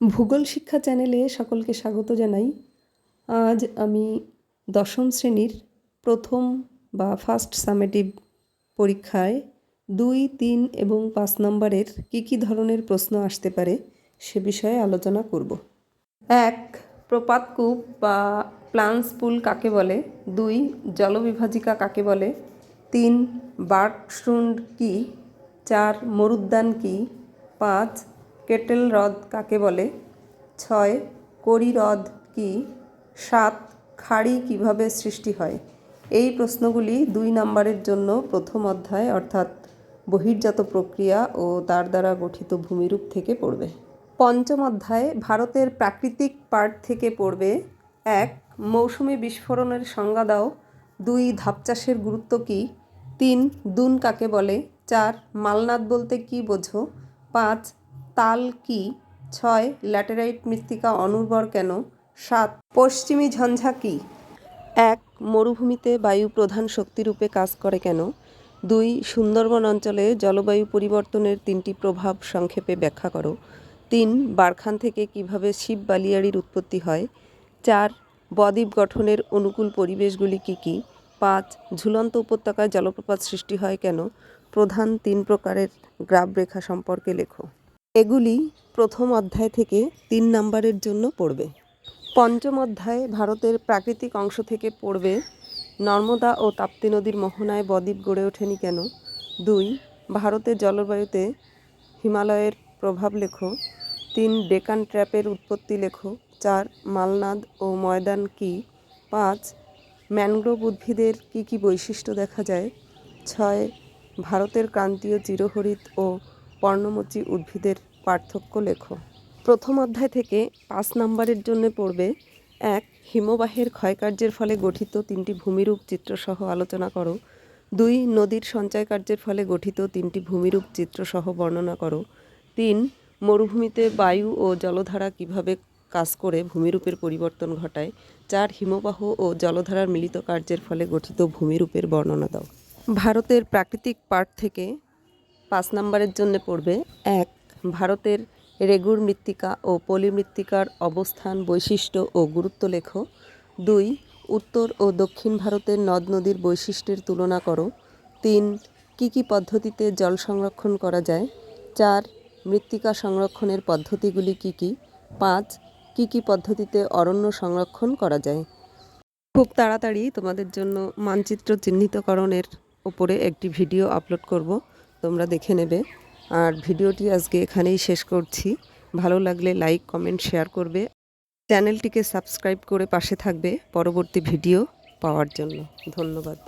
ভূগোল শিক্ষা চ্যানেলে সকলকে স্বাগত জানাই। আজ আমি দশম শ্রেণির প্রথম বা ফার্স্ট সামেটিভ পরীক্ষায় দুই, তিন এবং পাঁচ নম্বরের কী কী ধরনের প্রশ্ন আসতে পারে সে বিষয়ে আলোচনা করব। এক প্রপাতকূপ বা প্লান্স পুল কাকে বলে? দুই, জলবিভাজিকা কাকে বলে? তিন বার্কশুন্ড কি? চার, মরুদ্যান কি? পাঁচ কেটেল হ্রদ কাকে বলে? ছয়, করি হ্রদ কি? সাত, খাড়ি কীভাবে সৃষ্টি হয়? এই প্রশ্নগুলি দুই নম্বরের জন্য প্রথম অধ্যায়, অর্থাৎ বহির্জাত প্রক্রিয়া ও তার দ্বারা গঠিত ভূমিরূপ থেকে পড়বে। পঞ্চম অধ্যায়ে, ভারতের প্রাকৃতিক পার্ট থেকে পড়বে। এক, মৌসুমি বিস্ফোরণের সংজ্ঞা দাও। দুই, ধাপ চাষের গুরুত্ব কী? তিন, দুন কাকে বলে? চার, মালনাদ বলতে কী বোঝো? পাঁচ তাল কি? ছয়, ল্যাটেরাইট মৃত্তিকা অনুর্বর কেন? সাত, পশ্চিমী ঝঞ্ঝা কি? এক, মরুভূমিতে বায়ু প্রধান শক্তিরূপে কাজ করে কেন? দুই, সুন্দরবন অঞ্চলে জলবায়ু পরিবর্তনের তিনটি প্রভাব সংক্ষেপে ব্যাখ্যা করো। তিন, বারখান থেকে কীভাবে শিব বালিয়াড়ির উৎপত্তি হয়? চার, বদ্বীপ গঠনের অনুকূল পরিবেশগুলি কী কী? পাঁচ, ঝুলন্ত উপত্যকায় জলপ্রপাত সৃষ্টি হয় কেন? প্রধান তিন প্রকারের গ্রাবরেখা সম্পর্কে লেখো। এগুলি প্রথম অধ্যায় থেকে তিন নম্বরের জন্য পড়বে। পঞ্চম অধ্যায়ে ভারতের প্রাকৃতিক অংশ থেকে পড়বে, নর্মদা ও তাপ্তি নদীর মোহনায় বদ্বীপ গড়ে ওঠেনি কেন? দুই ভারতের জলবায়ুতে হিমালয়ের প্রভাব লেখো। তিন, ডেকান ট্র্যাপের উৎপত্তি লেখো। চার, মালনাদ ও ময়দান কি? পাঁচ, ম্যানগ্রোভ উদ্ভিদের কী কী বৈশিষ্ট্য দেখা যায়? ছয়, ভারতের ক্রান্তীয় চিরহরিত ও পর্ণমোচী উদ্ভিদের পার্থক্য লেখো। প্রথম অধ্যায় থেকে পাঁচ নম্বরের জন্য পড়বে, এক, হিমবাহের ক্ষয়কার্যের ফলে গঠিত তিনটি ভূমিরূপ চিত্রসহ আলোচনা করো। দুই, নদীর সঞ্চয় কার্যের ফলে গঠিত তিনটি ভূমিরূপ চিত্রসহ বর্ণনা করো। তিন, মরুভূমিতে বায়ু ও জলধারা কীভাবে কাজ করে ভূমিরূপের পরিবর্তন ঘটায়। চার, হিমবাহ ও জলধারার মিলিত কার্যের ফলে গঠিত ভূমিরূপের বর্ণনা দাও। ভারতের প্রাকৃতিক পার্ট থেকে পাঁচ নম্বরের জন্য পড়বে। এক, ভারতের রেগুর মৃত্তিকা ও পলিমৃত্তিকার অবস্থান, বৈশিষ্ট্য ও গুরুত্ব লেখ। দুই, উত্তর ও দক্ষিণ ভারতের নদ নদীর বৈশিষ্ট্যের তুলনা করো। তিন, কী কী পদ্ধতিতে জল সংরক্ষণ করা যায়? চার, মৃত্তিকা সংরক্ষণের পদ্ধতিগুলি কী কী? পাঁচ, কী কী পদ্ধতিতে অরণ্য সংরক্ষণ করা যায়? খুব তাড়াতাড়ি তোমাদের জন্য মানচিত্র চিহ্নিতকরণের ওপরে একটি ভিডিও আপলোড করব। তোমরা দেখে নেবে। আর ভিডিওটি আজকে এখানেই শেষ করছি। ভালো লাগলে লাইক, কমেন্ট, শেয়ার করবে। চ্যানেলটিকে সাবস্ক্রাইব করে পাশে থাকবে পরবর্তী ভিডিও পাওয়ার জন্য। ধন্যবাদ।